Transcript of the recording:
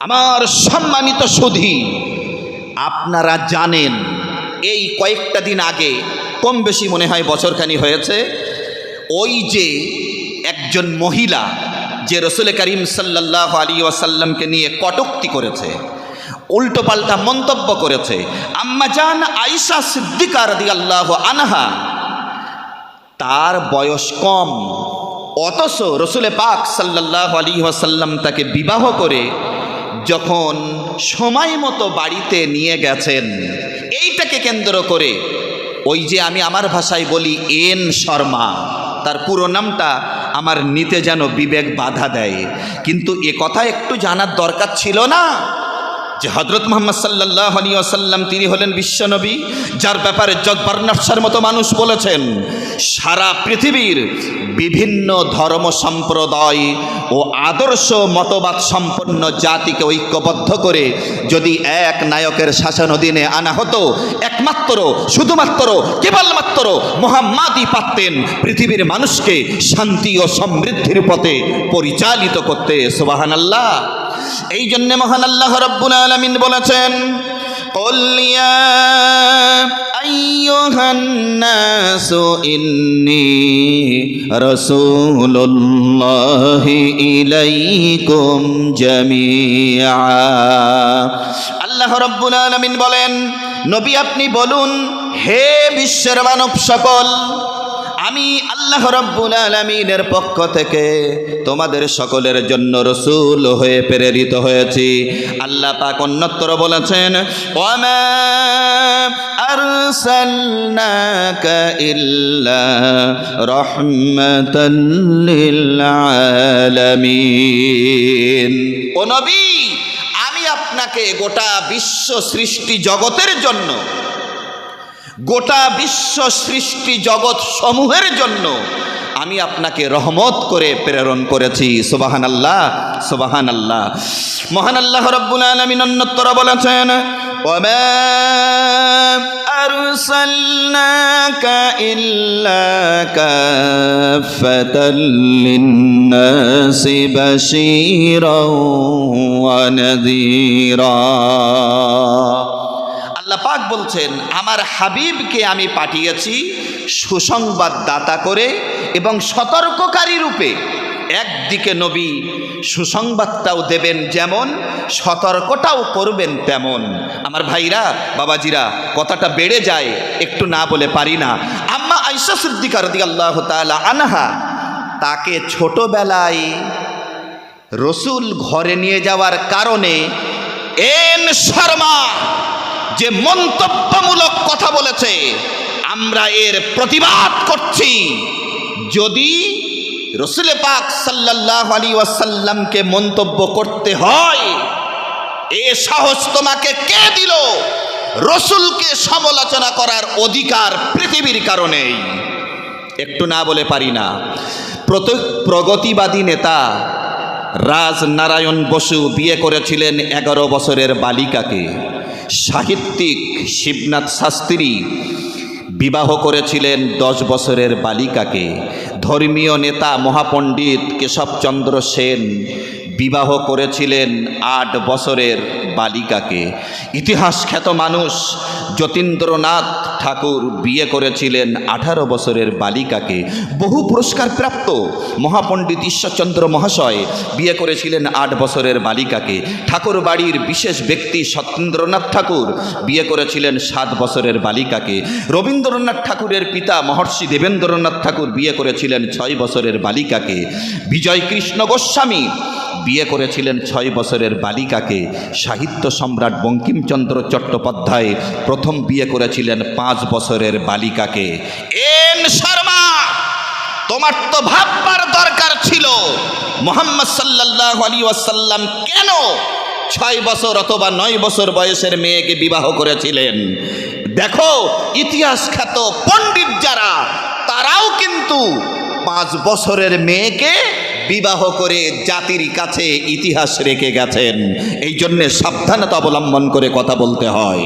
আমার সম্মানিত সুধী, আপনারা জানেন, এই কয়েকটা দিন আগে কম বেশি মনে হয় বছরখানি হয়েছে, ওই যে একজন মহিলা যে রসুল করিম সাল্লাহ আলী ওয়াসাল্লামকে নিয়ে কটুক্তি করেছে, উল্টোপাল্টা মন্তব্য করেছে আম্মাজান আইসা সিদ্দিকার রদি আল্লাহ আনহা, তার বয়স কম, অথচ রসুলে পাক সাল্লাহ আলী ওয়াসাল্লাম তাকে বিবাহ করে যখন সময় মতো বাড়িতে নিয়ে গেছেন, এইটাকে কেন্দ্র করে ওই যে আমি আমার ভাষায় বলি এন শর্মা, তার পুরো নামটা আমার নিতে যেন বিবেক বাধা দেয়। কিন্তু এ কথা একটু জানার দরকার ছিল না। যে হজরত মোহাম্মদ সাল্লাহ আলী তিনি হলেন বিশ্বনবী যার ব্যাপারে জগবর্ণার মতো মানুষ বলেছেন, সারা পৃথিবীর বিভিন্ন ধর্ম সম্প্রদায় ও আদর্শ মতবাদ সম্পন্ন জাতিকে ঐক্যবদ্ধ করে যদি এক নায়কের শাসন অধীনে আনা হতো, একমাত্র, শুধুমাত্র, কেবলমাত্র মোহাম্মাদই পারতেন পৃথিবীর মানুষকে শান্তি ও সমৃদ্ধির পথে পরিচালিত করতে সোবাহান আল্লাহ এই জন্যে মহান আল্লাহ রব্বুল আলমিন বলেছেন قل يا أيها الناس إني رسول الله إليكم جميعا আল্লাহ রব্বুল আলমিন বলেন নবী আপনি বলুন হে বিশ্বের মানব সকল আমি আল্লাহ রব্বুল আলমিনের পক্ষ থেকে তোমাদের সকলের জন্য রসুল হয়ে প্রেরিত হয়েছি। আল্লাহ পাক অন্যত্র বলেছেন আমি আপনাকে গোটা বিশ্ব সৃষ্টি জগতের জন্য গোটা বিশ্ব সৃষ্টি জগৎ সমূহের জন্য আমি আপনাকে রহমত করে প্রেরণ করেছি সুবাহান আল্লাহ সুবাহান আল্লাহ মহান আল্লাহ রব্বুল আলমিন অন্যত্তর বলেছেন وما أرسلناك إلا كافة للناس بشيرا ونذيرا আল্লাহ বলছেন, আমার হাবিবকে আমি পাঠিয়েছি সুসংবাদ দাতা করে এবং সতর্ককারী রূপে। একদিকে নবী সুসংবাদটাও দেবেন যেমন, সতর্কটাও করবেন তেমন। আমার ভাইরা, বাবাজিরা, কথাটা বেড়ে যায়, একটু না বলে পারি না। আম্মা আইসা সিদ্দিকার দি আল্লাহ তালা আনহা, তাকে ছোটবেলায় রসুল ঘরে নিয়ে যাওয়ার কারণে, এন শর্মা যে মন্তব্যমূলক কথা বলেছে, আমরা এর প্রতিবাদ করছি। যদি রসুলে পাক সাল্লাহ আলী ওয়াসাল্লামকে মন্তব্য করতে হয়, এ সাহস তোমাকে কে দিল? রসুলকে সমালোচনা করার অধিকার পৃথিবীর কারণেই। একটু না বলে পারি না। প্রগতিবাদী নেতা রাজনারায়ণ বসু বিয়ে করেছিলেন এগারো বছরের বালিকাকে। সাহিত্যিক শিবনাথ শাস্ত্রী বিবাহ করেছিলেন দশ বছরের বালিকাকে। ধর্মীয় নেতা মহাপণ্ডিত কেশবচন্দ্র সেন বিবাহ করেছিলেন আট বছরের বালিকাকে। ইতিহাস খ্যাত মানুষ যতীন্দ্রনাথ ঠাকুর বিয়ে করেছিলেন আঠারো বছরের বালিকাকে। বহু পুরস্কার প্রাপ্ত মহাপণ্ডিত ঈশ্বরচন্দ্র মহাশয় বিয়ে করেছিলেন আট বছরের বালিকাকে। ঠাকুর বাড়ির বিশেষ ব্যক্তি সত্যেন্দ্রনাথ ঠাকুর বিয়ে করেছিলেন সাত বছরের বালিকাকে। রবীন্দ্রনাথ ঠাকুরের পিতা মহর্ষি দেবেন্দ্রনাথ ঠাকুর বিয়ে করেছিলেন ছয় বছরের বালিকাকে। বিজয় কৃষ্ণ গোস্বামী বিয়ে করেছিলেন ছয় বছরের বালিকাকে সাহিত্য সম্রাট বঙ্কিমচন্দ্র চট্টোপাধ্যায় প্রথম বিয়ে করেছিলেন পাঁচ বছরের বালিকাকে। এন শর্মা, তোমার তো ভাববার দরকার ছিল। মোহাম্মদ সাল্লাহ আলী ওয়াসাল্লাম কেন ছয় বছর অথবা নয় বছর বয়সের মেয়েকে বিবাহ করেছিলেন? দেখো, ইতিহাস খ্যাত পণ্ডিত যারা, তারাও কিন্তু পাঁচ বছরের মেয়েকে বিবাহ করে জাতির কাছে ইতিহাস রেখে গেছেন। এই জন্যে সাবধানতা অবলম্বন করে কথা বলতে হয়।